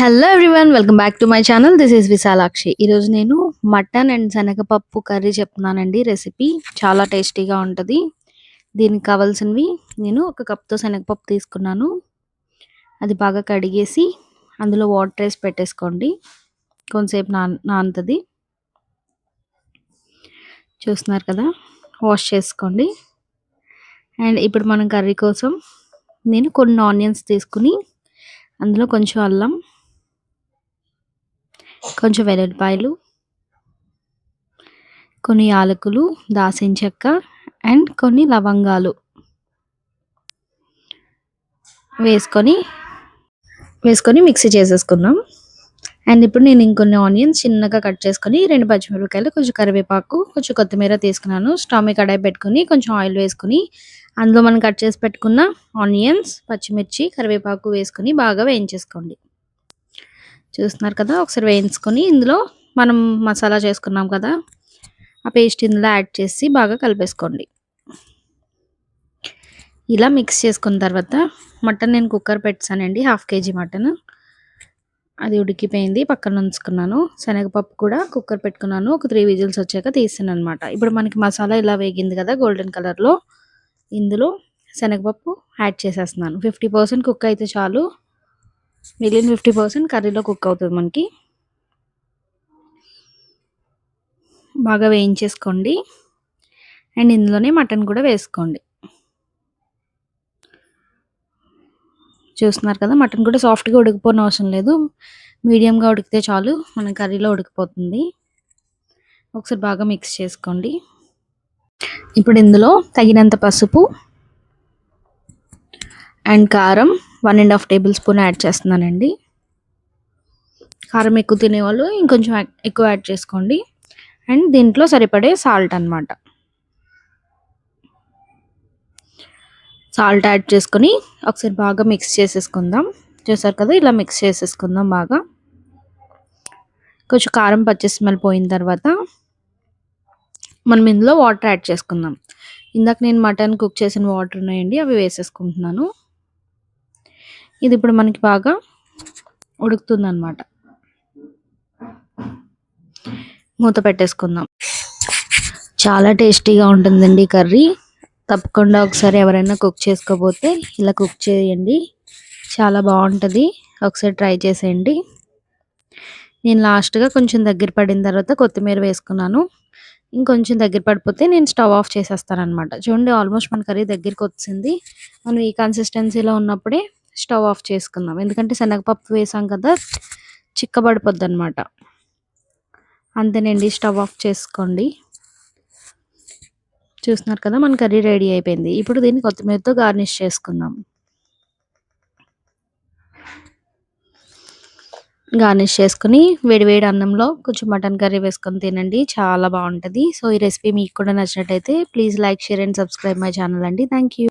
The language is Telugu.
Hello everyone welcome back to my channel this is Vishalakshi ఈరోజు నేను మటన్ అండ్ శనగపప్పు కర్రీ చెప్తున్నానండి. రెసిపీ చాలా టేస్టీగా ఉంటుంది. దీనికి కావాల్సినవి నేను ఒక కప్తో శనగపప్పు తీసుకున్నాను. అది బాగా కడిగేసి అందులో వాటర్ వేసి పెట్టేసుకోండి. కొంతసేపు నాన్ నానుతుంది. చూస్తున్నారు కదా? వాష్ చేసుకోండి. అండ్ ఇప్పుడు మనం కర్రీ కోసం నేను కొన్ని ఆనియన్స్ తీసుకుని అందులో కొంచెం అల్లం కొంచెం వెల్లుల్లిపాయలు కొన్ని యాలకులు దాసిన చెక్క అండ్ కొన్ని లవంగాలు వేసుకొని వేసుకొని మిక్సీ చేసేసుకుందాం. అండ్ ఇప్పుడు నేను ఇంకొన్ని ఆనియన్స్ చిన్నగా కట్ చేసుకొని రెండు పచ్చిమిరపకాయలు కొంచెం కరివేపాకు కొంచెం కొత్తిమీర తీసుకున్నాను. స్టవ్ మీద కడాయి పెట్టుకుని కొంచెం ఆయిల్ వేసుకుని అందులో మనం కట్ చేసి పెట్టుకున్న ఆనియన్స్ పచ్చిమిర్చి కరివేపాకు వేసుకొని బాగా వేయించేసుకోండి. చూస్తున్నారు కదా ఒకసారి వేయించుకొని ఇందులో మనం మసాలా చేసుకున్నాం కదా ఆ పేస్ట్ ఇందులో యాడ్ చేసి బాగా కలిపేసుకోండి. ఇలా మిక్స్ చేసుకున్న తర్వాత మటన్ నేను కుక్కర్ పెట్టానండి హాఫ్ కేజీ మటన్. అది ఉడికిపోయింది పక్కన ఉంచుకున్నాను. శనగపప్పు కూడా కుక్కర్ పెట్టుకున్నాను ఒక త్రీ విజిల్స్ వచ్చాక తీసాను అనమాట ఇప్పుడు మనకి మసాలా ఇలా వేగింది కదా గోల్డెన్ కలర్లో ఇందులో శనగపప్పు యాడ్ చేసేస్తున్నాను. ఫిఫ్టీ పర్సెంట్ కుక్ అయితే చాలు. మిగిలిన ఫిఫ్టీ పర్సెంట్ కర్రీలో కుక్ అవుతుంది మనకి. బాగా వేయించేసుకోండి. అండ్ ఇందులోనే మటన్ కూడా వేసుకోండి. చూస్తున్నారు కదా మటన్ కూడా సాఫ్ట్గా ఉడికిపోయిన అవసరం లేదు. మీడియంగా ఉడికితే చాలు మన కర్రీలో ఉడికిపోతుంది. ఒకసారి బాగా మిక్స్ చేసుకోండి. ఇప్పుడు ఇందులో తగినంత పసుపు అండ్ కారం one and half tablespoon add చేస్తున్నానండి. కారం ఎక్కువ తినేవాళ్ళు ఇంకొంచెం ఎక్కువ యాడ్ చేసుకోండి. అండ్ దీంట్లో సరిపడే సాల్ట్ అనమాట సాల్ట్ యాడ్ చేసుకొని ఒకసారి బాగా మిక్స్ చేసేసుకుందాం. చేశారు కదా ఇలా మిక్స్ చేసేసుకుందాం బాగా. కొంచెం కారం పచ్చి స్మెల్ పోయిన తర్వాత మనం ఇందులో వాటర్ యాడ్ చేసుకుందాం. ఇందాక నేను మటన్ కుక్ చేసిన వాటర్ ఉన్నాయండి అవి వేసేసుకుంటున్నాను. ఇది ఇప్పుడు మనకి బాగా ఉడుకుతుంది అనమాట మూత పెట్టేసుకుందాం. చాలా టేస్టీగా ఉంటుందండి కర్రీ. తప్పకుండా ఒకసారి ఎవరైనా కుక్ చేసుకోకపోతే ఇలా కుక్ చేయండి. చాలా బాగుంటుంది. ఒకసారి ట్రై చేసేయండి. నేను లాస్ట్గా కొంచెం దగ్గర పడిన తర్వాత కొత్తిమీర వేసుకున్నాను. ఇంకొంచెం దగ్గర పడిపోతే నేను స్టవ్ ఆఫ్ చేసేస్తాను అనమాట చూడండి ఆల్మోస్ట్ మన కర్రీ దగ్గరికి వచ్చింది. మనం ఈ కన్సిస్టెన్సీలో ఉన్నప్పుడే స్టవ్ ఆఫ్ చేసుకుందాం. ఎందుకంటే శనగపప్పు వేసాం కదా చిక్కబడిపోద్ది అనమాట అంతేనండి స్టవ్ ఆఫ్ చేసుకోండి. చూస్తున్నారు కదా మన కర్రీ రెడీ అయిపోయింది. ఇప్పుడు దీన్ని కొత్తిమీరతో గార్నిష్ చేసుకుందాం. గార్నిష్ చేసుకుని వేడివేడి అన్నంలో కొంచెం మటన్ కర్రీ వేసుకొని తినండి. చాలా బాగుంటుంది. సో ఈ రెసిపీ మీకు కూడా నచ్చినట్టయితే please like share and subscribe my channel అండి. థ్యాంక్